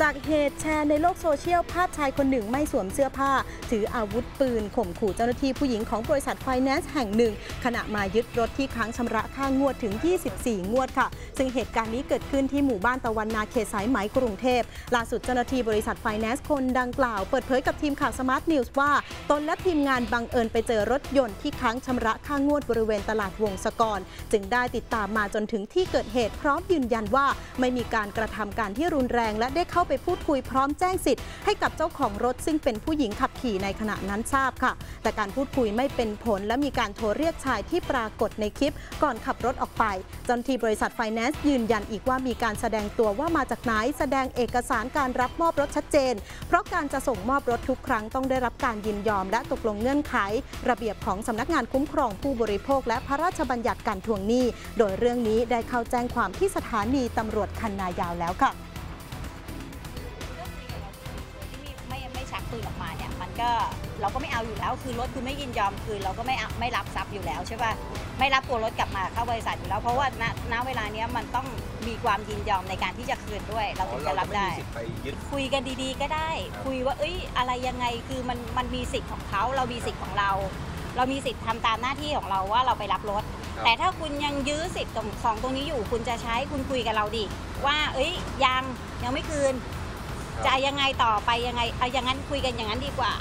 จากเหตุแชร์ในโลกโซเชียลภาพชายคนหนึ่งไม่สวมเสื้อผ้า ถืออาวุธปืน ข่มขู่เจ้าหน้าที่ผู้หญิงของบริษัทไฟแนนซ์แห่งหนึ่ง ขณะมายึดรถที่ค้างชำระค่างวดถึง 24 งวดค่ะ ซึ่งเหตุการณ์นี้เกิดขึ้นที่หมู่บ้านตะวันนาเขตสายไหมกรุงเทพล่าสุดเจ้าหน้าที่บริษัทไฟแนนซ์คนดังกล่าว เปิดเผยกับทีมข่าวสมาร์ทนิวส์ว่าตนและทีมงานบังเอิญไปเจอรถยนต์ที่ค้างชำระค่างวดบริเวณตลาดวงศกร จึงได้ติดตามมาจนถึงที่เกิดเหตุพร้อมยืนยันว่า ไม่มีการกระทำการที่รุนแรงและได้เข้าไปพูดคุยพร้อมแจ้งสิทธิ์ให้กับเจ้าของรถซึ่งเป็นผู้หญิงขับขี่ในขณะนั้นทราบค่ะ แต่การพูดคุยไม่เป็นผลและมีการโทรเรียกชายที่ปรากฏในคลิปก่อนขับรถออกไปจนที่บริษัทไฟแนนซ์ยืนยันอีกว่ามีการแสดงตัวว่ามาจากไหนแสดงเอกสารการรับมอบรถชัดเจน เพราะการจะส่งมอบรถทุกครั้งต้องได้รับการยินยอม และตกลงเงื่อนไข ระเบียบของสำนักงานคุ้มครองผู้บริโภค และพระราชบัญญัติการทวงหนี้ โดยเรื่องนี้ได้เข้าแจ้งความที่สถานีตำรวจคันนายาวแล้วค่ะ นออกมาเนี่ยมันก็เราก็ไม่เอาอยู่แล้ว คือรถคือไม่ยินยอมคือเราก็ไม่เอาไม่รับทรัพย์อยู่แล้วใช่ป่ะไม่รับตัวรถกลับมาเข้าบริษัทอยู่แล้ว เพราะว่าณณเวลาเนี้ยมันต้องมีความยินยอมในการที่จะคืนด้วย เราถึงจะรับได้สิทธิ์ไปยึดคุยกันดีๆ ก็ได้ คุยว่าเอ้ยอะไรยังไงคือมันมันมีสิทธิ์ของเขาเรามีสิทธิ์ของเรา เรามีสิทธิ์ทำตามหน้าที่ของเราว่าเราไปรับรถครับแต่ถ้าคุณยังยื้อสิทธิ์ของของตรงนี้อยู่ คุณจะใช้คุณคุยกับเราดิว่า เอ้ยยังยังไม่คืน จะยังไงต่อไปยังไงเอาอย่างนั้นคุยกันอย่างนั้นดีกว่า